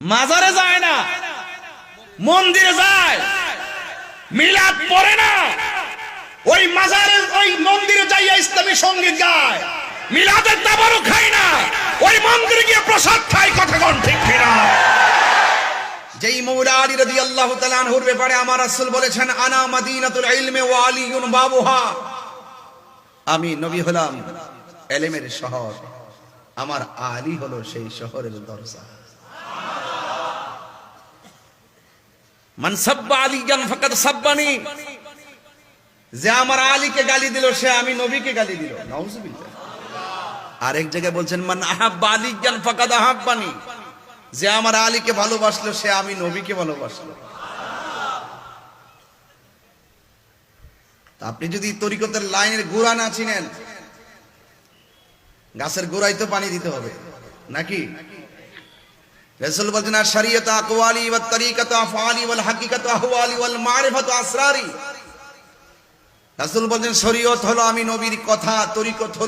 মাজারে যায় না, মন্দিরে যায়, মিলাদ পড়ে না। ওই মাজারে, ওই মন্দিরে যাইয়া ইসলামী সংগীত গায়, মিলাদের তাবারও খায় না, ওই মন্দিরে গিয়ে প্রসাদ খায়, কথা কোন ঠিক কিনা? যেই মৌলা আলী রাদিয়াল্লাহু তাআলা আনহুর ব্যাপারে আমার রাসূল বলেছেন, আনা মাদিনাতুল ইলমে ওয়া আলিয়ুন বাবুহা। আমি নবী হলাম এলেমের শহর, আমার আলী হলো সেই শহরের দরজা। মান সাব্বা আলিয়ান ফাকাদ সাব্বানি। যে আমার আলীকে গালি দিল, সে আমি নবীকে গালি দিল। নাউজুবিল্লাহ। আরেক জায়গায় বলছেন, মান আহাব্বা আলিয়ান ফাকাদ আহাব্বানি। যে আমার আলীকে ভালোবাসলো, সে আমি নবীকে ভালোবাসলো। আপনি যদি তরিকতের লাইনের গোড়া না চিনেন, গাছের গোড়ায় তো পানি দিতে হবে। নাকি? রসুল বলছেন, আর শরীয়ত আকওয়ালি ওয়া তরিকাত আফআলি ওয়াল হাকিকাত আহওয়ালি ওয়াল মারিফাত আসরারি। রাসূল বলছেন, শরীয়ত হলো আমি নবীর কথা, তরিকত হলো